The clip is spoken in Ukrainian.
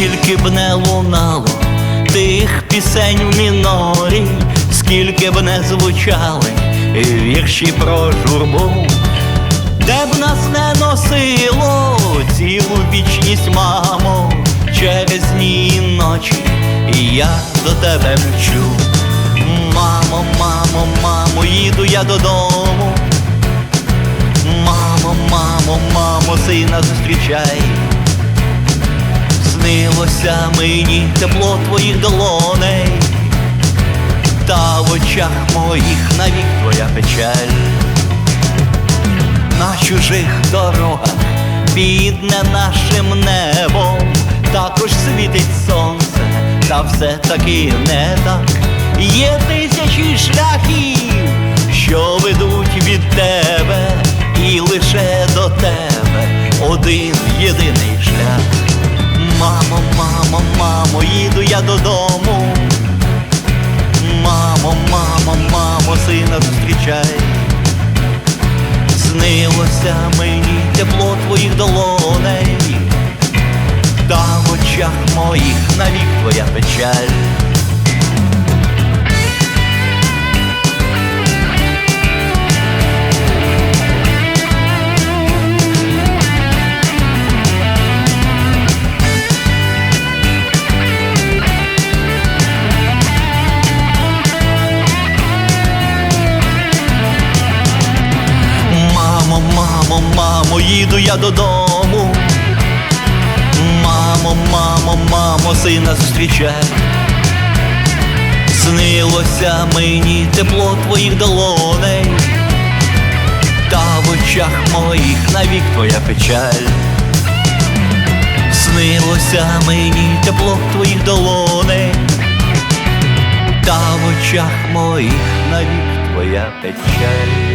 скільки б не лунало тих пісень в мінорі, скільки б не звучали вірші про журбу, де б нас не носило цілу вічність, мамо, через дні і ночі, я до тебе мчу. Мамо, мамо, мамо, їду я додому. Мамо, мамо, мамо, сина зустрічай. Снилося мені тепло твоїх долоней, та в очах моїх навік твоя печаль. На чужих дорогах під не нашим небом також світить сонце, та все таки не так. Є тисячі шляхів, що ведуть від тебе, і лише до тебе один єдиний шлях. Снилося мені тепло твоїх долоней, та в очах моїх навік твоя печаль. Мамо, мамо, їду я додому. Мамо, мамо, мамо, сина зустрічай. Снилося мені тепло твоїх долоней, та в очах моїх навік твоя печаль. Снилося мені тепло твоїх долоней, та в очах моїх навік твоя печаль.